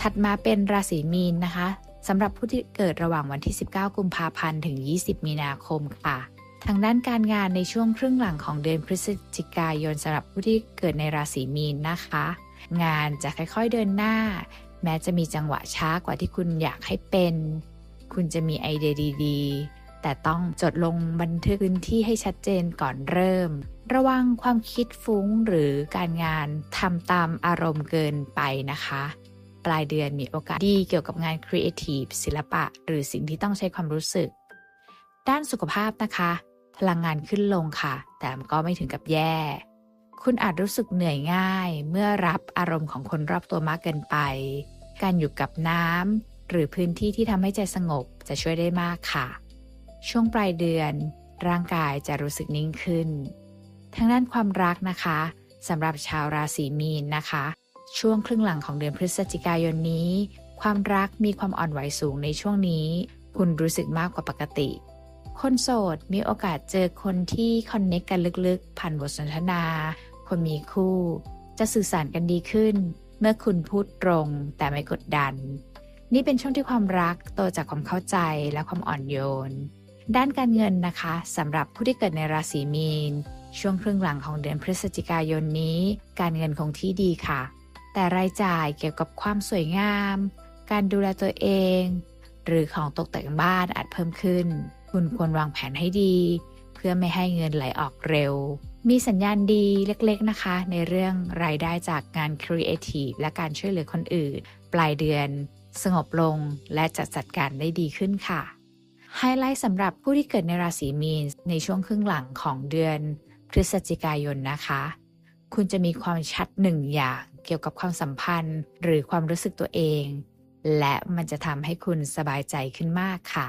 ถัดมาเป็นราศีมีนนะคะสำหรับผู้ที่เกิดระหว่างวันที่ 19 กุมภาพันธ์ถึง 20 มีนาคมค่ะ ทางด้านการงานในช่วงครึ่งหลังของเดือนพฤศจิกายนสำหรับผู้ที่เกิดในราศีมีนนะคะ งานจะค่อยๆเดินหน้า แม้จะมีจังหวะช้ากว่าที่คุณอยากให้เป็น คุณจะมีไอเดียดีๆ แต่ต้องจดลงบันทึกพื้นที่ให้ชัดเจนก่อนเริ่ม ระวังความคิดฟุ้งหรือการงานทำตามอารมณ์เกินไปนะคะ ปลายเดือนมีโอกาสดีเกี่ยวกับงานครีเอทีฟศิลปะ หรือสิ่งที่ต้องใช้ความรู้สึก ด้านสุขภาพนะคะ พลังงานขึ้นลงค่ะ แต่ก็ไม่ถึงกับแย่ คุณอาจรู้สึกเหนื่อยง่าย เมื่อรับอารมณ์ของคนรอบตัวมากเกินไป การอยู่กับน้ำหรือพื้นที่ที่ทำให้ใจสงบจะช่วยได้มากค่ะ ช่วงปลายเดือน ร่างกายจะรู้สึกนิ่งขึ้นทางด้านความรักนะคะสำหรับชาวราศีมีนนะคะ ช่วงครึ่งหลังของเดือนพฤศจิกายนนี้ ความรักมีความอ่อนไหวสูงในช่วงนี้ คุณรู้สึกมากกว่าปกติ คนโสดมีโอกาสเจอคนที่คอนเน็กกันลึกๆ ผ่านบทสนทนา คนมีคู่ จะสื่อสารกันดีขึ้น เมื่อคุณพูดตรงแต่ไม่กดดัน นี่เป็นช่วงที่ความรักโตจากความเข้าใจและความอ่อนโยน ด้านการเงินนะคะสำหรับผู้ที่เกิดในราศีมีนช่วงครึ่งหลังของเดือนพฤศจิกายนนี้ การเงินคงที่ดีค่ะ แต่รายจ่ายเกี่ยวกับความสวยงาม การดูแลตัวเอง หรือของตกแต่งบ้านอาจเพิ่มขึ้น คุณควรวางแผนให้ดี เพื่อไม่ให้เงินไหลออกเร็ว มีสัญญาณดีเล็กๆนะคะ ในเรื่องรายได้จากงานครีเอทีฟและการช่วยเหลือคนอื่น ปลายเดือน สงบลงและจะจัดการได้ดีขึ้นค่ะไฮไลท์สำหรับผู้ที่เกิดในราศีมีนในช่วงครึ่งหลังของเดือนพฤศจิกายนนะคะ คุณจะมีความชัดหนึ่งอย่าง เกี่ยวกับความสัมพันธ์ หรือความรู้สึกตัวเอง และมันจะทำให้คุณสบายใจขึ้นมากค่ะ